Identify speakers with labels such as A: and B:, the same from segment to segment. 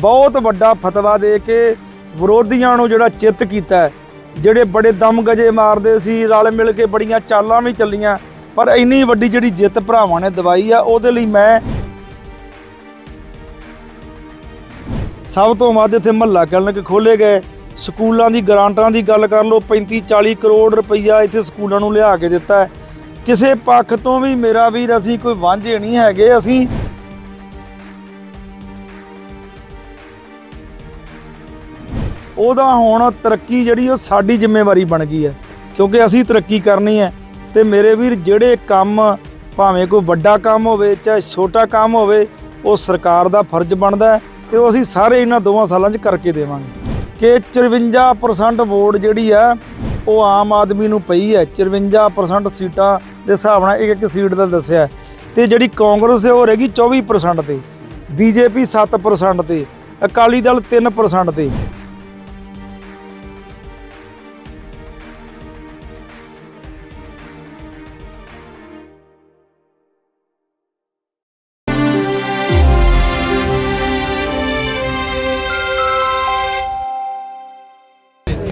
A: ਬਹੁਤ ਵੱਡਾ ਫਤਵਾ ਦੇ ਕੇ ਵਿਰੋਧੀਆਂ ਨੂੰ ਜਿਹੜਾ ਚਿੱਤ ਕੀਤਾ ਜਿਹੜੇ ਬੜੇ ਦਮ ਗਜੇ ਮਾਰਦੇ ਸੀ, ਰਲ ਮਿਲ ਕੇ ਬੜੀਆਂ ਚਾਲਾਂ ਵੀ ਚੱਲੀਆਂ, ਪਰ ਇੰਨੀ ਵੱਡੀ ਜਿਹੜੀ ਜਿੱਤ ਭਰਾਵਾਂ ਨੇ ਦਵਾਈ ਆ, ਉਹਦੇ ਲਈ ਮੈਂ ਸਭ ਤੋਂ ਵੱਧ ਇੱਥੇ ਮਹੱਲਾ ਕਲੀਨਿਕ ਖੋਲੇ ਗਏ। ਸਕੂਲਾਂ ਦੀ ਗ੍ਰਾਂਟਾਂ ਦੀ ਗੱਲ ਕਰ ਲਓ 35 40 ਕਰੋੜ ਰੁਪਈਆ ਇੱਥੇ ਸਕੂਲਾਂ ਨੂੰ ਲਿਆ ਕੇ ਦਿੱਤਾ ਕਿਸੇ ਪੱਖ ਤੋਂ ਵੀ ਮੇਰਾ ਵੀਰ, ਅਸੀਂ ਕੋਈ ਵਾਂਝੇ ਨਹੀਂ ਹੈਗੇ, ਅਸੀਂ ਉਹਦਾ ਹੁਣ ਤਰੱਕੀ ਜਿਹੜੀ ਉਹ ਸਾਡੀ ਜ਼ਿੰਮੇਵਾਰੀ ਬਣ ਗਈ ਹੈ, ਕਿਉਂਕਿ ਅਸੀਂ ਤਰੱਕੀ ਕਰਨੀ ਹੈ ਤੇ ਮੇਰੇ ਵੀਰ ਜਿਹੜੇ ਕੰਮ ਭਾਵੇਂ ਕੋਈ ਵੱਡਾ ਕੰਮ ਹੋਵੇ ਚਾਹੇ ਛੋਟਾ ਕੰਮ ਹੋਵੇ, ਉਹ ਸਰਕਾਰ ਦਾ ਫਰਜ਼ ਬਣਦਾ ਹੈ ਤੇ ਉਹ ਅਸੀਂ ਸਾਰੇ ਇਹਨਾਂ ਦੋਵਾਂ ਸਾਲਾਂ 'ਚ ਕਰਕੇ ਦੇਵਾਂਗੇ। ਕਿ 54% ਵੋਟ ਜਿਹੜੀ ਆ, ਉਹ ਆਮ ਆਦਮੀ ਨੂੰ ਪਈ ਹੈ। 54% ਸੀਟਾਂ ਦੇ ਹਿਸਾਬ ਨਾਲ ਇੱਕ ਇੱਕ ਸੀਟ ਦਾ ਦੱਸਿਆ ਹੈ। ਤੇ ਜਿਹੜੀ ਕਾਂਗਰਸ ਹੈ, ਉਹ ਰਹੇਗੀ 24% ਤੇ, ਬੀਜੇਪੀ 7% ਤੇ, ਅਕਾਲੀ ਦਲ 3% ਤੇ।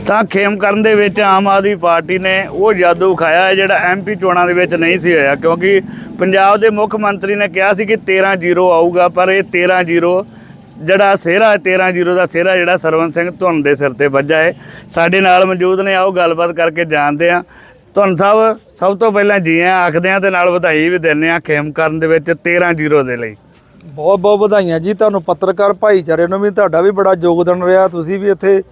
B: ਤਾਂ ਖੇਮ ਕਰਨ ਦੇ ਵਿੱਚ ਆਮ ਆਦਮੀ ਪਾਰਟੀ ਨੇ ਉਹ ਜਾਦੂ ਖਾਇਆ ਹੈ ਜਿਹੜਾ ਐਮਪੀ ਚੋਣਾਂ ਦੇ ਵਿੱਚ ਨਹੀਂ ਸੀ ਹੋਇਆ, ਕਿਉਂਕਿ ਪੰਜਾਬ ਦੇ ਮੁੱਖ ਮੰਤਰੀ ਨੇ ਕਿਹਾ ਸੀ ਕਿ 13-0 ਆਊਗਾ, ਪਰ ਇਹ 13-0 ਜਿਹੜਾ ਸਿਹਰਾ 13-0 ਦਾ ਸਿਹਰਾ ਜਿਹੜਾ ਸਰਵਨ ਸਿੰਘ ਧੁੰਨ ਦੇ ਸਿਰ ਤੇ ਵੱਜਾ ਹੈ। ਸਾਡੇ ਨਾਲ ਮੌਜੂਦ ਨੇ, ਆਓ ਗੱਲਬਾਤ ਕਰਕੇ ਜਾਣਦੇ ਆ ਧੁੰਨ ਸਾਹਿਬ, ਸਭ ਤੋਂ ਪਹਿਲਾਂ ਜੀ ਆਖਦੇ ਆ ਤੇ ਨਾਲ ਵਧਾਈ ਵੀ ਦਿੰਦੇ ਆ ਖੇਮਕਰਨ ਦੇ ਵਿੱਚ 13-0 ਦੇ ਲਈ।
A: ਬਹੁਤ ਬਹੁਤ ਵਧਾਈਆਂ ਜੀ ਤੁਹਾਨੂੰ, ਪੱਤਰਕਾਰ ਭਾਈਚਾਰੇ ਨੂੰ ਵੀ, ਤੁਹਾਡਾ ਵੀ ਬੜਾ ਯੋਗਦਾਨ ਰਿਹਾ। ਤੁਸੀਂ ਵੀ ਇੱਥੇ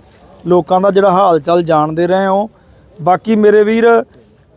A: ਲੋਕਾਂ ਦਾ ਜਿਹੜਾ ਹਾਲ ਚਾਲ ਜਾਣਦੇ ਰਹੇ ਹੋ। ਬਾਕੀ ਮੇਰੇ ਵੀਰ,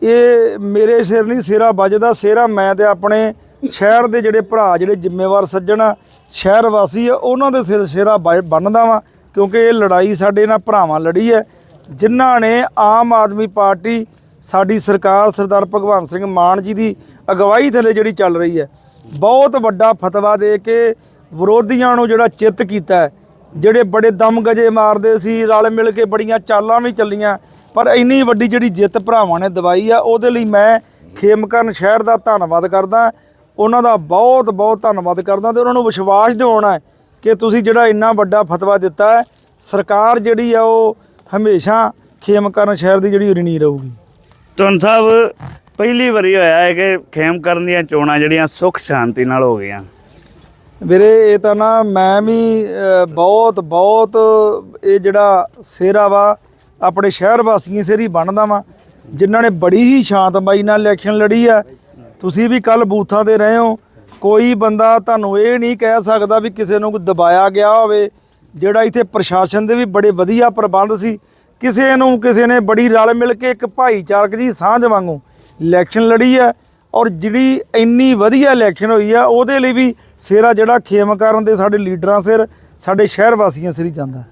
A: ਇਹ ਮੇਰੇ ਸਿਰ ਨਹੀਂ, ਸਿਰਾ ਵੱਜਦਾ। ਸਿਰਾ ਮੈਂ ਤੇ ਆਪਣੇ ਸ਼ਹਿਰ ਦੇ ਜਿਹੜੇ ਭਰਾ, ਜਿਹੜੇ ਜ਼ਿੰਮੇਵਾਰ ਸੱਜਣ ਆ ਸ਼ਹਿਰ ਵਾਸੀ ਆ, ਉਹਨਾਂ ਦੇ ਸਿਰ ਸਿਰਾ ਵੱਜ- ਬੰਨ੍ਹਦਾ ਵਾਂ। ਕਿਉਂਕਿ ਇਹ ਲੜਾਈ ਸਾਡੇ ਨਾਲ ਭਰਾਵਾਂ ਲੜੀ ਹੈ। ਜਿਨ੍ਹਾਂ ਨੇ ਆਮ ਆਦਮੀ ਪਾਰਟੀ, ਸਾਡੀ ਸਰਕਾਰ ਸਰਦਾਰ ਭਗਵੰਤ ਸਿੰਘ ਮਾਨ ਜੀ ਦੀ ਅਗਵਾਈ ਥੱਲੇ ਜਿਹੜੀ ਚੱਲ ਰਹੀ ਹੈ। ਬਹੁਤ ਵੱਡਾ ਫਤਵਾ ਦੇ ਕੇ ਵਿਰੋਧੀਆਂ ਨੂੰ ਜਿਹੜਾ ਚਿੱਤ ਕੀਤਾ ਹੈ। ਜਿਹੜੇ ਬੜੇ ਦਮ ਗਜੇ ਮਾਰਦੇ ਸੀ, ਰਲ ਮਿਲ ਕੇ ਬੜੀਆਂ ਚਾਲਾਂ ਵੀ ਚੱਲੀਆਂ, ਪਰ ਇੰਨੀ ਵੱਡੀ ਜਿਹੜੀ ਜਿੱਤ ਭਰਾਵਾਂ ਨੇ ਦਵਾਈ ਆ, ਉਹਦੇ ਲਈ ਮੈਂ ਖੇਮਕਰਨ ਸ਼ਹਿਰ ਦਾ ਧੰਨਵਾਦ ਕਰਦਾ। ਉਹਨਾਂ ਦਾ ਬਹੁਤ ਬਹੁਤ ਧੰਨਵਾਦ ਕਰਦਾ ਤੇ ਉਹਨਾਂ ਨੂੰ ਵਿਸ਼ਵਾਸ ਦਿਵਾਉਣਾ ਕਿ ਤੁਸੀਂ ਜਿਹੜਾ ਇੰਨਾ ਵੱਡਾ ਫਤਵਾ ਦਿੱਤਾ ਹੈ, ਸਰਕਾਰ ਜਿਹੜੀ ਆ, ਉਹ ਹਮੇਸ਼ਾ ਖੇਮਕਰਨ ਸ਼ਹਿਰ ਦੀ ਜਿਹੜੀ ਰਿਣੀ ਰਹੂਗੀ।
B: ਧੁੰਨ ਸਾਹਿਬ, ਪਹਿਲੀ ਵਾਰੀ ਹੋਇਆ ਹੈ ਕਿ ਖੇਮਕਰਨ ਦੀਆਂ ਚੋਣਾਂ ਜਿਹੜੀਆਂ ਸੁੱਖ ਸ਼ਾਂਤੀ ਨਾਲ ਹੋ ਗਈਆਂ।
A: ਵੀਰੇ, ਇਹ ਤਾਂ ਨਾ ਮੈਂ ਵੀ ਬਹੁਤ ਬਹੁਤ ਇਹ ਜਿਹੜਾ ਸਿਹਰਾ ਵਾ, ਆਪਣੇ ਸ਼ਹਿਰ ਵਾਸੀਆਂ ਸਿਰ ਹੀ ਬਣਦਾ ਵਾ, ਜਿਨ੍ਹਾਂ ਨੇ ਬੜੀ ਹੀ ਸ਼ਾਂਤਮਈ ਨਾਲ ਇਲੈਕਸ਼ਨ ਲੜੀ ਆ। ਤੁਸੀਂ ਵੀ ਕੱਲ ਬੂਥਾਂ ਤੇ ਰਹੇ ਹੋ, ਕੋਈ ਬੰਦਾ ਤੁਹਾਨੂੰ ਇਹ ਨਹੀਂ ਕਹਿ ਸਕਦਾ ਵੀ ਕਿਸੇ ਨੂੰ ਕੋਈ ਦਬਾਇਆ ਗਿਆ ਹੋਵੇ। ਜਿਹੜਾ ਇੱਥੇ ਪ੍ਰਸ਼ਾਸਨ ਦੇ ਵੀ ਬੜੇ ਵਧੀਆ ਪ੍ਰਬੰਧ ਸੀ, ਕਿਸੇ ਨੂੰ ਕਿਸੇ ਨੇ ਬੜੀ ਰਲ ਮਿਲ ਕੇ ਇੱਕ ਭਾਈਚਾਰਕ ਜੀ ਸਾਂਝ ਵਾਂਗੂ ਇਲੈਕਸ਼ਨ ਲੜੀ ਆ। ਔਰ ਜਿਹੜੀ ਇੰਨੀ ਵਧੀਆ ਇਲੈਕਸ਼ਨ ਹੋਈ ਆ, ਉਹਦੇ ਲਈ ਵੀ ਸਿਰਾ ਜਿਹੜਾ ਖੇਮਕਰਨ ਦੇ ਸਾਡੇ ਲੀਡਰਾਂ ਸਿਰ ਸਾਡੇ ਸ਼ਹਿਰ ਵਾਸੀਆਂ ਸਿਰ ਹੀ ਜਾਂਦਾ।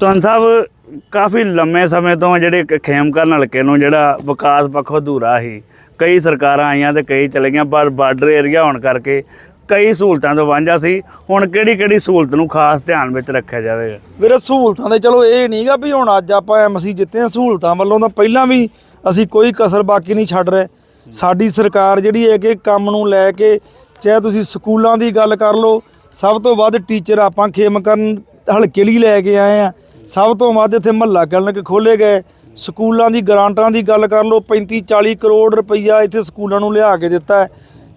B: ਧੁੰਨ ਸਾਹਿਬ ਕਾਫੀ ਲੰਮੇ ਸਮੇਂ ਤੋਂ ਜਿਹੜੇ ਖੇਮਕਰਨ ਹਲਕੇ ਨੂੰ ਜਿਹੜਾ ਵਿਕਾਸ ਪੱਖੋਂ ਅਧੂਰਾ ਸੀ ਕਈ ਸਰਕਾਰਾਂ ਆਈਆਂ ਤੇ ਕਈ ਚਲੇ ਗਈਆਂ ਪਰ ਬਾਰਡਰ ਏਰੀਆ ਹੋਣ ਕਰਕੇ ਕਈ ਸਹੂਲਤਾਂ ਤੋਂ ਵਾਂਝਾ ਸੀ। ਹੁਣ ਕਿਹੜੀ ਕਿਹੜੀ ਸਹੂਲਤ ਨੂੰ ਖਾਸ ਧਿਆਨ ਵਿੱਚ ਰੱਖਿਆ ਜਾਵੇਗਾ
A: ਵੀਰੇ ਸਹੂਲਤਾਂ ਦੇ ਚਲੋ ਇਹ ਨਹੀਂਗਾ ਵੀ ਹੁਣ ਅੱਜ ਆਪਾਂ ਐਮਸੀ ਜਿੱਤੇ ਆ ਸਹੂਲਤਾਂ ਵੱਲੋਂ ਤਾਂ ਪਹਿਲਾਂ ਵੀ ਅਸੀਂ ਕੋਈ ਕਸਰ ਬਾਕੀ ਨਹੀਂ ਛੱਡ ਰਹੇ। ਸਾਡੀ ਸਰਕਾਰ ਜਿਹੜੀ ਹੈ ਕਿ ਕੰਮ ਨੂੰ ਲੈ ਕੇ ਚਾਹੇ ਤੁਸੀਂ ਸਕੂਲਾਂ ਦੀ ਗੱਲ ਕਰ ਲਓ, ਸਭ ਤੋਂ ਵੱਧ ਟੀਚਰ ਆਪਾਂ ਖੇਮਕਰਨ ਹਲਕੇ ਲਈ ਲੈ ਕੇ ਆਏ ਆ। ਸਭ ਤੋਂ ਵੱਧ ਇੱਥੇ ਮਹੱਲਾ ਕਲਨਕ ਖੋਲੇ ਗਏ। ਸਕੂਲਾਂ ਦੀ ਗ੍ਰਾਂਟਾਂ ਦੀ ਗੱਲ ਕਰ ਲਓ 35 40 ਕਰੋੜ ਰੁਪਈਆ ਇੱਥੇ ਸਕੂਲਾਂ ਨੂੰ ਲਿਆ ਕੇ ਦਿੱਤਾ ਹੈ।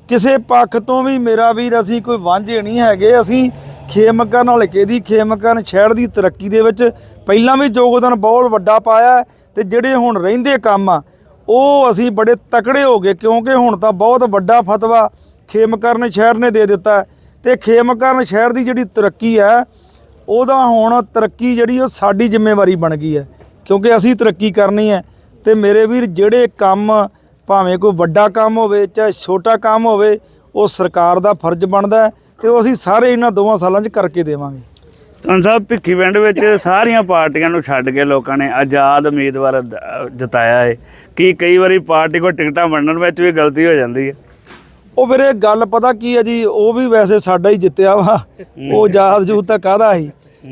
A: ਕਿਸੇ ਪੱਖ ਤੋਂ ਵੀ ਮੇਰਾ ਵੀਰ, ਅਸੀਂ ਕੋਈ ਵਾਂਝੇ ਨਹੀਂ ਹੈਗੇ। ਅਸੀਂ ਖੇਮਕਰਨ ਹਲਕੇ ਦੀ, ਖੇਮਕਰਨ ਸ਼ਹਿਰ ਦੀ ਤਰੱਕੀ ਦੇ ਵਿੱਚ ਪਹਿਲਾਂ ਵੀ ਯੋਗਦਾਨ ਬਹੁਤ ਵੱਡਾ ਪਾਇਆ ਹੈ ਤੇ ਜਿਹੜੇ ਹੁਣ ਰਹਿੰਦੇ ਕੰਮ ਆ, ਉਹ ਅਸੀਂ ਬੜੇ ਤਕੜੇ ਹੋ ਗਏ ਕਿਉਂਕਿ ਹੁਣ ਤਾਂ ਬਹੁਤ ਵੱਡਾ ਫਤਵਾ ਖੇਮਕਰਨ ਸ਼ਹਿਰ ਨੇ ਦੇ ਦਿੱਤਾ ਹੈ। ਤੇ ਖੇਮਕਰਨ ਸ਼ਹਿਰ ਦੀ ਜਿਹੜੀ ਤਰੱਕੀ ਹੈ, ਉਹਦਾ ਹੁਣ ਤਰੱਕੀ ਜਿਹੜੀ ਉਹ ਸਾਡੀ ਜ਼ਿੰਮੇਵਾਰੀ ਬਣ ਗਈ ਹੈ, ਕਿਉਂਕਿ ਅਸੀਂ ਤਰੱਕੀ ਕਰਨੀ ਹੈ। ਤੇ ਮੇਰੇ ਵੀਰ, ਜਿਹੜੇ ਕੰਮ ਭਾਵੇਂ ਕੋਈ ਵੱਡਾ ਕੰਮ ਹੋਵੇ ਚਾਹੇ ਛੋਟਾ ਕੰਮ ਹੋਵੇ, ਉਹ ਸਰਕਾਰ ਦਾ ਫਰਜ਼ ਬਣਦਾ ਹੈ ਤੇ ਉਹ ਅਸੀਂ ਸਾਰੇ ਇਹਨਾਂ ਦੋਵਾਂ ਸਾਲਾਂ 'ਚ ਕਰਕੇ ਦੇਵਾਂਗੇ।
B: ਧੰਨ ਸਾਹਿਬ, ਭਿੱਖੀ ਪਿੰਡ ਵਿੱਚ ਸਾਰੀਆਂ ਪਾਰਟੀਆਂ ਨੂੰ ਛੱਡ ਕੇ ਲੋਕਾਂ ਨੇ ਆਜ਼ਾਦ ਉਮੀਦਵਾਰ ਦ- ਜਿਤਾਇਆ ਹੈ। ਕਿ ਕਈ ਵਾਰੀ ਪਾਰਟੀ ਕੋਲ ਟਿਕਟਾਂ ਵੰਡਣ ਵਿੱਚ ਵੀ ਗਲਤੀ ਹੋ ਜਾਂਦੀ ਹੈ।
A: ਉਹ ਵੀਰੇ ਗੱਲ ਪਤਾ ਕੀ ਹੈ ਜੀ ਉਹ ਵੀ ਵੈਸੇ ਸਾਡਾ ਹੀ ਜਿੱਤਿਆ ਵਾ। ਉਹ ਯਾਦ ਜੂਤ ਤਾਂ ਕਾਹਦਾ ਸੀ।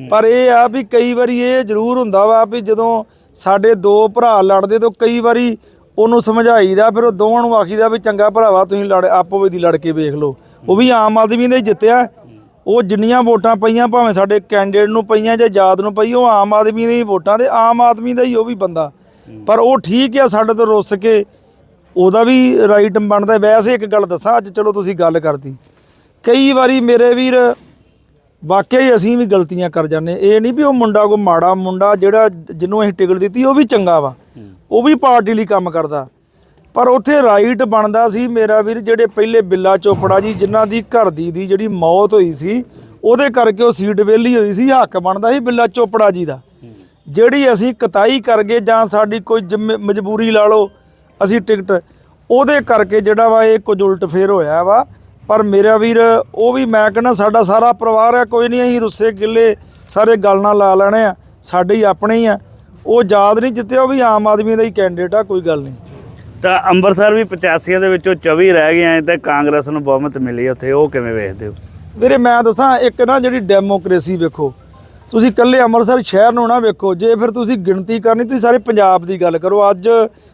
A: ਪਰ ਇਹ ਆ ਵੀ ਕਈ ਵਾਰੀ ਇਹ ਜ਼ਰੂਰ ਹੁੰਦਾ ਵਾ ਵੀ ਜਦੋਂ ਸਾਡੇ ਦੋ ਭਰਾ ਲੜਦੇ ਤਾਂ ਕਈ ਵਾਰੀ ਉਹਨੂੰ ਸਮਝਾਈਦਾ ਫਿਰ ਉਹ ਦੋਵਾਂ ਨੂੰ ਆਖੀਦਾ ਵੀ ਚੰਗਾ ਭਰਾਵਾ ਤੁਸੀਂ ਲੜ ਆਪੋ ਵਿੱਚ ਦੀ ਲੜ ਕੇ ਵੇਖ ਲਓ। ਉਹ ਵੀ ਆਮ ਆਦਮੀ ਨੇ ਜਿੱਤਿਆ। ਉਹ ਜਿੰਨੀਆਂ ਵੋਟਾਂ ਪਈਆਂ ਭਾਵੇਂ ਸਾਡੇ ਕੈਂਡੀਡੇਟ ਨੂੰ ਪਈਆਂ ਜਾਂ ਆਜ਼ਾਦ ਨੂੰ ਪਈ ਉਹ ਆਮ ਆਦਮੀ ਦੀ ਵੋਟਾਂ ਤੇ ਆਮ ਆਦਮੀ ਦਾ ਹੀ ਉਹ ਵੀ ਬੰਦਾ। ਪਰ ਉਹ ਠੀਕ ਆ ਸਾਡੇ ਤੋਂ ਰੁੱਸ ਕੇ ਉਹਦਾ ਵੀ ਰਾਈਟ ਬਣਦਾ। ਵੈਸੇ ਇੱਕ ਗੱਲ ਦੱਸਾਂ ਅੱਜ ਚਲੋ ਤੁਸੀਂ ਗੱਲ ਕਰਤੀ। ਕਈ ਵਾਰੀ ਮੇਰੇ ਵੀਰ ਵਾਕਿਆ ਹੀ ਅਸੀਂ ਵੀ ਗਲਤੀਆਂ ਕਰ ਜਾਂਦੇ ਇਹ ਨਹੀਂ ਵੀ ਉਹ ਮੁੰਡਾ ਕੋ ਮਾੜਾ ਮੁੰਡਾ ਜਿਹੜਾ ਜਿਹਨੂੰ ਅਸੀਂ ਟਿਕਟ ਦਿੱਤੀ ਉਹ ਵੀ ਚੰਗਾ ਵਾ। ਉਹ ਵੀ ਪਾਰਟੀ ਲਈ ਕੰਮ ਕਰਦਾ। ਪਰ ਉੱਥੇ ਰਾਈਟ ਬਣਦਾ ਸੀ ਮੇਰਾ ਵੀਰ ਜਿਹੜੇ ਪਹਿਲੇ ਬਿੱਲਾ ਚੋਪੜਾ ਜੀ ਜਿਨ੍ਹਾਂ ਦੀ ਘਰ ਦੀ ਦੀ ਜਿਹੜੀ ਮੌਤ ਹੋਈ ਸੀ ਉਹਦੇ ਕਰਕੇ ਉਹ ਸੀਟ ਵਿਹਲੀ ਹੋਈ ਸੀ। ਹੱਕ ਬਣਦਾ ਸੀ ਬਿੱਲਾ ਚੋਪੜਾ ਜੀ ਦਾ। ਜਿਹੜੀ ਅਸੀਂ ਕਤਾਈ ਕਰ ਗਏ ਜਾਂ ਸਾਡੀ ਕੋਈ ਜ਼ਿੰਮੇ- ਮਜਬੂਰੀ ਲਾ ਲਓ ਅਸੀਂ ਟਿਕਟ ਉਹਦੇ ਕਰਕੇ ਜਿਹੜਾ ਵਾ ਇਹ ਕੁਝ ਉਲਟ ਫੇਰ ਹੋਇਆ ਵਾ। ਪਰ ਮੇਰਾ ਵੀਰ ਉਹ ਵੀ ਮੈਂ ਕਹਿੰਦਾ ਸਾਡਾ ਸਾਰਾ ਪਰਿਵਾਰ ਆ ਕੋਈ ਨਹੀਂ ਅਸੀਂ ਰੁੱਸੇ ਗਿੱਲੇ ਸਾਰੇ ਗੱਲ ਨਾਲ ਲਾ ਲੈਣੇ ਆ ਸਾਡੇ ਹੀ ਆਪਣੇ ਹੀ ਆ। ਉਹ ਯਾਦ ਨਹੀਂ ਜਿੱਤੇ ਉਹ ਵੀ ਆਮ ਆਦਮੀ ਦਾ ਹੀ ਕੈਂਡੀਡੇਟ ਆ ਕੋਈ ਗੱਲ ਨਹੀਂ।
B: ਤਾਂ ਅੰਮ੍ਰਿਤਸਰ ਵੀ 85 ਦੇ ਵਿੱਚੋਂ 24 ਰਹਿ ਗਏ ਐ ਤੇ ਕਾਂਗਰਸ ਨੂੰ ਬਹੁਮਤ ਮਿਲੀ ਉੱਥੇ ਉਹ ਕਿਵੇਂ ਵੇਖਦੇ ਹੋ?
A: ਵੀਰੇ ਮੈਂ ਦੱਸਾਂ ਇੱਕ ਨਾ ਜਿਹੜੀ ਡੈਮੋਕ੍ਰੇਸੀ ਵੇਖੋ ਤੁਸੀਂ ਇਕੱਲੇ ਅੰਮ੍ਰਿਤਸਰ ਸ਼ਹਿਰ ਨੂੰ ਨਾ ਵੇਖੋ, ਜੇ ਫਿਰ ਤੁਸੀਂ ਗਿਣਤੀ ਕਰਨੀ, ਤੁਸੀਂ ਸਾਰੇ ਪੰਜਾਬ ਦੀ ਗੱਲ ਕਰੋ। ਅੱਜ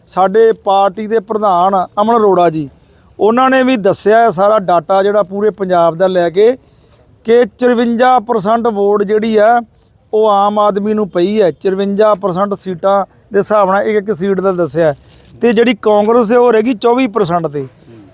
A: ਸਾਡੇ ਪਾਰਟੀ ਦੇ ਪ੍ਰਧਾਨ ਅਮਨ ਅਰੋੜਾ ਜੀ, ਉਹਨਾਂ ਨੇ ਵੀ ਦੱਸਿਆ ਸਾਰਾ ਡਾਟਾ ਜਿਹੜਾ ਪੂਰੇ ਪੰਜਾਬ ਦਾ ਲੈ ਕੇ ਕਿ 54% ਵੋਟ ਜਿਹੜੀ ਆ, ਉਹ ਆਮ ਆਦਮੀ ਨੂੰ ਪਈ ਹੈ। 54% ਸੀਟਾਂ ਦੇ ਹਿਸਾਬ ਨਾਲ ਇੱਕ ਇੱਕ ਸੀਟ ਦਾ ਦੱਸਿਆ ਹੈ। ਤੇ ਜਿਹੜੀ ਕਾਂਗਰਸ ਹੈ, ਉਹ ਰਹੇਗੀ 24% ਤੇ,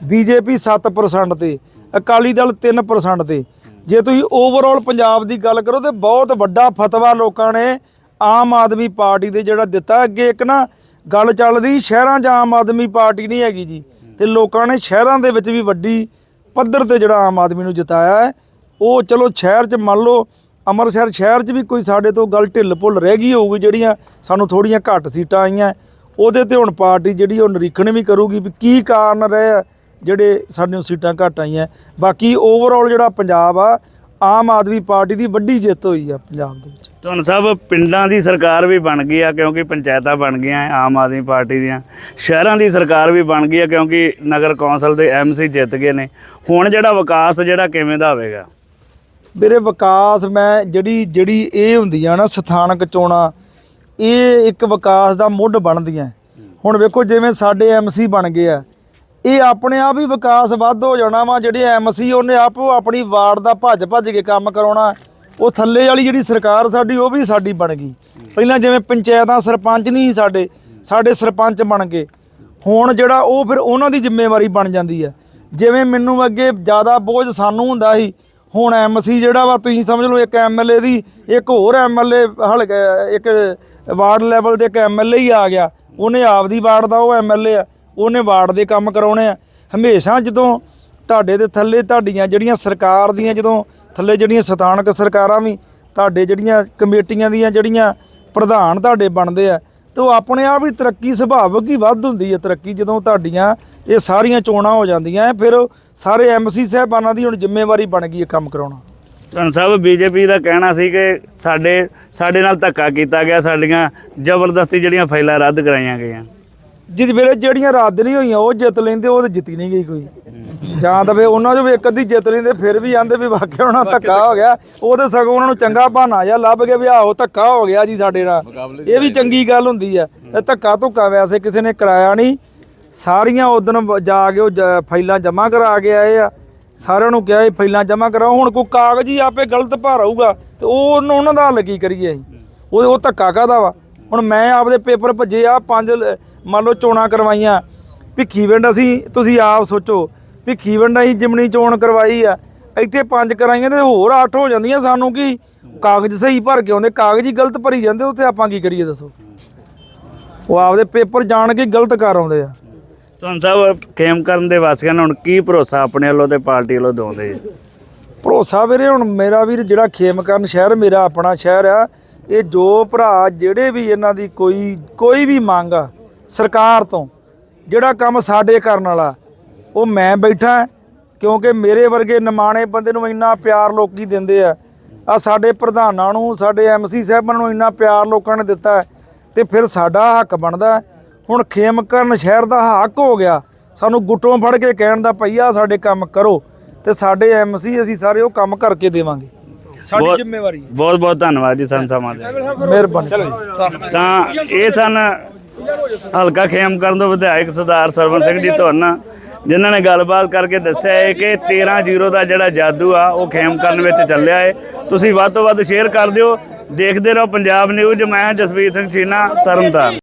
A: ਬੀਜੇਪੀ 7% ਤੇ, ਅਕਾਲੀ ਦਲ 3% ਤੇ। ਜੇ ਤੁਸੀਂ ਓਵਰਆਲ ਪੰਜਾਬ ਦੀ ਗੱਲ ਕਰੋ ਤੇ ਬਹੁਤ ਵੱਡਾ ਫਤਵਾ ਲੋਕਾਂ ਨੇ ਆਮ ਆਦਮੀ ਪਾਰਟੀ ਦੇ ਜਿਹੜਾ ਦਿੱਤਾ ਅੱਗੇ ਇੱਕ ਨਾ ਗੱਲ ਚੱਲਦੀ, ਸ਼ਹਿਰਾਂ 'ਚ ਆਮ ਆਦਮੀ ਪਾਰਟੀ ਨਹੀਂ ਹੈਗੀ ਜੀ। ਤੇ ਲੋਕਾਂ ਨੇ ਸ਼ਹਿਰਾਂ ਦੇ ਵਿੱਚ ਵੀ ਵੱਡੀ ਪੱਧਰ ਤੇ ਜਿਹੜਾ ਆਮ ਆਦਮੀ ਨੂੰ ਜਿਤਾਇਆ ਹੈ। ਉਹ ਚਲੋ ਸ਼ਹਿਰ 'ਚ ਮੰਨ ਲਓ, ਅੰਮ੍ਰਿਤਸਰ ਸ਼ਹਿਰ 'ਚ ਵੀ ਕੋਈ ਸਾਡੇ ਤੋਂ ਗੱਲ ਢਿੱਲ ਭੁੱਲ ਰਹਿ ਗਈ ਹੋਊਗੀ, ਜਿਹੜੀਆਂ ਸਾਨੂੰ ਥੋੜੀਆਂ ਘੱਟ ਸੀਟਾਂ ਆਈਆਂ। ਉਹਦੇ ਤੇ ਹੁਣ ਪਾਰਟੀ ਜਿਹੜੀ ਉਹ ਨਿਰੀਖਣ ਵੀ ਕਰੂਗੀ ਵੀ ਕੀ ਕਾਰਨ ਰਹੇ। ਆ ਜਿਹੜੇ ਸਾਨੂੰ ਸੀਟਾਂ ਘੱਟ ਆਈਆਂ। ਬਾਕੀ ਓਵਰਆਲ ਜਿਹੜਾ ਪੰਜਾਬ ਆ ਆਮ ਆਦਮੀ ਪਾਰਟੀ ਦੀ ਵੱਡੀ ਜਿੱਤ ਹੋਈ ਆ ਪੰਜਾਬ ਦੇ ਵਿੱਚ।
B: ਤੁਹਾਨੂੰ ਸਭ ਪਿੰਡਾਂ ਦੀ ਸਰਕਾਰ ਵੀ ਬਣ ਗਈ ਆ ਕਿਉਂਕਿ ਪੰਚਾਇਤਾਂ ਬਣ ਗਈਆਂ ਆਮ ਆਦਮੀ ਪਾਰਟੀ ਦੀਆਂ। ਸ਼ਹਿਰਾਂ ਦੀ ਸਰਕਾਰ ਵੀ ਬਣ ਗਈ ਆ ਕਿਉਂਕਿ ਨਗਰ ਕੌਂਸਲ ਦੇ ਐਮਸੀ ਜਿੱਤ ਗਏ ਨੇ। ਹੁਣ ਜਿਹੜਾ ਵਿਕਾਸ ਜਿਹੜਾ ਕਿਵੇਂ ਦਾ ਹੋਵੇਗਾ?
A: ਵੀਰੇ ਵਿਕਾਸ ਮੈਂ ਜਿਹੜੀ ਜਿਹੜੀ ਇਹ ਹੁੰਦੀਆਂ ਨਾ ਸਥਾਨਕ ਚੋਣਾਂ ਇਹ ਇੱਕ ਵਿਕਾਸ ਦਾ ਮੁੱਢ ਬਣਦੀਆਂ। ਹੁਣ ਵੇਖੋ ਜਿਵੇਂ ਸਾਡੇ ਐਮਸੀ ਬਣ ਗਏ ਆ ਇਹ ਆਪਣੇ ਆਪ ਹੀ ਵਿਕਾਸ ਵੱਧ ਹੋ ਜਾਣਾ ਵਾ, ਜਿਹੜੇ ਐਮਸੀ ਉਹਨੇ ਆਪੋ ਆਪਣੀ ਵਾਰਡ ਦਾ ਭੱਜ ਭੱਜ ਕੇ ਕੰਮ ਕਰਾਉਣਾ। ਉਹ ਥੱਲੇ ਵਾਲੀ ਜਿਹੜੀ ਸਰਕਾਰ ਸਾਡੀ, ਉਹ ਵੀ ਸਾਡੀ ਬਣ ਗਈ। ਪਹਿਲਾਂ ਜਿਵੇਂ ਪੰਚਾਇਤਾਂ ਸਰਪੰਚ ਨਹੀਂ ਸੀ ਸਾਡੇ ਸਾਡੇ ਸਰਪੰਚ ਬਣ ਗਏ। ਹੁਣ ਜਿਹੜਾ ਉਹ ਫਿਰ ਉਹਨਾਂ ਦੀ ਜ਼ਿੰਮੇਵਾਰੀ ਬਣ ਜਾਂਦੀ ਹੈ। ਜਿਵੇਂ ਮੈਨੂੰ ਅੱਗੇ ਜ਼ਿਆਦਾ ਬੋਝ ਸਾਨੂੰ ਹੁੰਦਾ ਸੀ, ਹੁਣ ਐਮਸੀ ਜਿਹੜਾ ਵਾ, ਤੁਸੀਂ ਸਮਝ ਲਓ ਇੱਕ ਐਮਐਲਏ ਦੀ, ਇੱਕ ਹੋਰ ਐਮਐਲਏ ਹਲਕਾ ਇੱਕ ਵਾਰਡ ਲੈਵਲ ਤੇ ਇੱਕ ਐਮਐਲਏ ਹੀ ਆ ਗਿਆ। ਉਹਨੇ ਆਪਦੀ ਵਾਰਡ ਦਾ ਉਹ ਐਮਐਲਏ ਆ। ਉਹਨੇ ਵਾਰਡ ਦੇ ਕੰਮ ਕਰਾਉਣੇ ਆ। ਹਮੇਸ਼ਾ ਜਦੋਂ ਤੁਹਾਡੇ ਦੇ ਥੱਲੇ ਤੁਹਾਡੀਆਂ ਜਿਹੜੀਆਂ ਸਰਕਾਰ ਦੀਆਂ ਜਦੋਂ ਥੱਲੇ ਜਿਹੜੀਆਂ ਸਥਾਨਕ ਸਰਕਾਰਾਂ ਵੀ ਤੁਹਾਡੇ ਜਿਹੜੀਆਂ ਕਮੇਟੀਆਂ ਦੀਆਂ ਜਿਹੜੀਆਂ ਪ੍ਰਧਾਨ ਤੁਹਾਡੇ ਬਣਦੇ ਆ ਤੇ ਉਹ ਆਪਣੇ ਆਪ ਹੀ ਤਰੱਕੀ ਸੁਭਾਵਕ ਹੀ ਵੱਧ ਹੁੰਦੀ ਹੈ ਤਰੱਕੀ। ਜਦੋਂ ਤੁਹਾਡੀਆਂ ਇਹ ਸਾਰੀਆਂ ਚੋਣਾਂ ਹੋ ਜਾਂਦੀਆਂ ਹੈ, ਫਿਰ ਸਾਰੇ ਐਮਸੀ ਸਾਹਿਬਾਨਾਂ ਦੀ ਹੁਣ ਜ਼ਿੰਮੇਵਾਰੀ ਬਣ ਗਈ ਹੈ ਕੰਮ ਕਰਾਉਣਾ।
B: ਤੁਹਾਨੂੰ ਸਭ ਬੀਜੇਪੀ ਦਾ ਕਹਿਣਾ ਸੀ ਕਿ ਸਾਡੇ ਸਾਡੇ ਨਾਲ ਧੱਕਾ ਕੀਤਾ ਗਿਆ ਸਾਡੀਆਂ ਜ਼ਬਰਦਸਤੀ ਜਿਹੜੀਆਂ ਫਾਈਲਾਂ ਰੱਦ ਕਰਾਈਆਂ ਗਈਆਂ।
A: ਜਿਸ ਵੇਲੇ ਜਿਹੜੀਆਂ ਰੱਦ ਨਹੀਂ ਹੋਈਆਂ ਉਹ ਜਿੱਤ ਲੈਂਦੇ ਉਹ ਤੇ ਜਿੱਤੀ ਨਹੀਂ ਗਈ ਕੋਈ। ਜਾਂ ਤਾਂ ਵੇ ਉਹਨਾਂ ਚੋਂ ਵੀ ਇੱਕ ਅੱਧੀ ਜਿੱਤ ਲੈਂਦੇ ਫਿਰ ਵੀ ਆਂਦੇ ਵੀ ਵਾਕਿਆ ਉਹਨਾਂ ਧੱਕਾ ਹੋ ਗਿਆ। ਉਹ ਤੇ ਸਗੋਂ ਉਹਨਾਂ ਨੂੰ ਚੰਗਾ ਬਹਾਨਾ ਜਾਂ ਲੱਭ ਕੇ ਵੀ ਆਹੋ ਧੱਕਾ ਹੋ ਗਿਆ ਜੀ ਸਾਡੇ ਨਾਲ। ਇਹ ਵੀ ਚੰਗੀ ਗੱਲ ਹੁੰਦੀ ਆ। ਤੇ ਧੱਕਾ ਧੁੱਕਾ ਵੈਸੇ ਕਿਸੇ ਨੇ ਕਰਾਇਆ ਨਹੀਂ। ਸਾਰੀਆਂ ਉਦੋਂ ਜਾ ਕੇ ਉਹ ਫਾਈਲਾਂ ਜਮ੍ਹਾਂ ਕਰਾ ਕੇ ਆਏ ਆ। ਸਾਰਿਆਂ ਨੂੰ ਕਿਹਾ ਇਹ ਫਾਈਲਾਂ ਜਮ੍ਹਾਂ ਕਰਾਓ। ਹੁਣ ਕੋਈ ਕਾਗਜ਼ ਹੀ ਆਪੇ ਗਲਤ ਭਾਰੂਗਾ ਤੇ ਉਹ ਉਹਨਾਂ ਦਾ ਹੱਲ ਕੀ ਕਰੀਏ ਅਸੀਂ? ਉਹ ਉਹ ਧੱਕਾ ਕਾਹਦਾ ਵਾ? ਹੁਣ ਮੈਂ ਆਪਦੇ ਪੇਪਰ ਭੱਜੇ ਆ ਪੰਜ ਮੰਨ ਲਓ ਚੋਣਾਂ ਕਰਵਾਈਆਂ। ਭਿੱਖੀਵਿੰਡ ਅਸੀਂ ਤੁਸੀਂ ਆਪ ਸੋਚੋ ਭਿੱਖੀਵਿੰਡ ਅਸੀਂ ਜਿਮਣੀ ਚੋਣ ਕਰਵਾਈ ਆ। ਇੱਥੇ ਪੰਜ ਕਰਾਈਆਂ ਤੇ ਹੋਰ ਅੱਠ ਹੋ ਜਾਂਦੀਆਂ ਸਾਨੂੰ ਕੀ? ਕਾਗਜ਼ ਸਹੀ ਭਰ ਕੇ ਆਉਂਦੇ ਕਾਗਜ਼ ਹੀ ਗਲਤ ਭਰੀ ਜਾਂਦੇ ਉੱਥੇ ਆਪਾਂ ਕੀ ਕਰੀਏ ਦੱਸੋ? ਉਹ ਆਪਦੇ ਪੇਪਰ ਜਾਣ ਕੇ ਗਲਤ ਕਰ ਆਉਂਦੇ ਆ।
B: ਤੁਹਾਨੂੰ ਸਭ ਖੇਮ ਕਰਨ ਦੇ ਵਾਸੀਆਂ ਨੂੰ ਹੁਣ ਕੀ ਭਰੋਸਾ ਆਪਣੇ ਵੱਲੋਂ ਤੇ ਪਾਰਟੀ ਵੱਲੋਂ ਦਿਉਂਦੇ ਜੀ
A: ਭਰੋਸਾ ਵੀਰੇ ਹੁਣ ਮੇਰਾ ਵੀਰ ਜਿਹੜਾ ਖੇਮਕਰਨ ਸ਼ਹਿਰ ਮੇਰਾ ਆਪਣਾ ਸ਼ਹਿਰ ਆ ਇਹ ਜੋ ਭਰਾ ਜਿਹੜੇ ਵੀ ਇਹਨਾਂ ਦੀ ਕੋਈ ਕੋਈ ਵੀ ਮੰਗ ਆ ਸਰਕਾਰ ਤੋਂ ਜਿਹੜਾ ਕੰਮ ਸਾਡੇ ਕਰਨ ਵਾਲਾ ਉਹ ਮੈਂ ਬੈਠਾ ਕਿਉਂਕਿ ਮੇਰੇ ਵਰਗੇ ਨਿਮਾਣੇ ਬੰਦੇ ਨੂੰ ਇੰਨਾ ਪਿਆਰ ਲੋਕੀ ਦਿੰਦੇ ਆ। ਆ ਸਾਡੇ ਪ੍ਰਧਾਨਾਂ ਨੂੰ ਸਾਡੇ ਐਮਸੀ ਸਾਹਿਬਾਂ ਨੂੰ ਇੰਨਾ ਪਿਆਰ ਲੋਕਾਂ ਨੇ ਦਿੱਤਾ ਹੈ, ਤੇ ਫਿਰ ਸਾਡਾ ਹੱਕ ਬਣਦਾ ਹੈ। ਹੁਣ ਖੇਮਕਰਨ ਸ਼ਹਿਰ ਦਾ ਹੱਕ ਹੋ ਗਿਆ। ਸਾਨੂੰ ਗੁੱਟੋਂ ਫੜ ਕੇ ਕਹਿਣ ਦਾ ਭਈਆ ਸਾਡੇ ਕੰਮ ਕਰੋ ਤੇ ਸਾਡੇ ਐਮਸੀ ਅਸੀਂ ਸਾਰੇ ਉਹ ਕੰਮ ਕਰਕੇ ਦੇਵਾਂਗੇ। ਸਾਡੀ
B: ਬਹੁਤ-
A: ਜ਼ਿੰਮੇਵਾਰੀ ਹੈ।
B: ਬਹੁਤ ਬਹੁਤ ਧੰਨਵਾਦ ਜੀ ਸਾਨੂੰ ਸਮਾਂ ਦੇ
A: ਮਿਹਰਬਾਨੀ।
B: ਤਾਂ ਇਹ ਸਨ ਹਲਕਾ ਖੇਮ ਕਰਨ ਤੋਂ ਵਿਧਾਇਕ ਸਰਦਾਰ ਸਰਵਨ ਸਿੰਘ ਜੀ ਧੁੰਨ ਜਿਨ੍ਹਾਂ ਨੇ ਗੱਲਬਾਤ ਕਰਕੇ ਦੱਸਿਆ ਹੈ ਕਿ 13-0 ਦਾ ਜਿਹੜਾ ਜਾਦੂ ਆ ਉਹ ਖੇਮ ਕਰਨ ਵਿੱਚ ਚੱਲਿਆ ਹੈ। ਤੁਸੀਂ ਵੱਧ ਤੋਂ ਵੱਧ ਸ਼ੇਅਰ ਕਰ ਦਿਓ। ਦੇਖਦੇ ਰਹੋ ਪੰਜਾਬ ਨਿਊਜ਼ ਮੈਂ ਹਾਂ ਜਸਵੀਰ ਸਿੰਘ ਚੀਨਾ ਤਰਨਤਾਰਨ।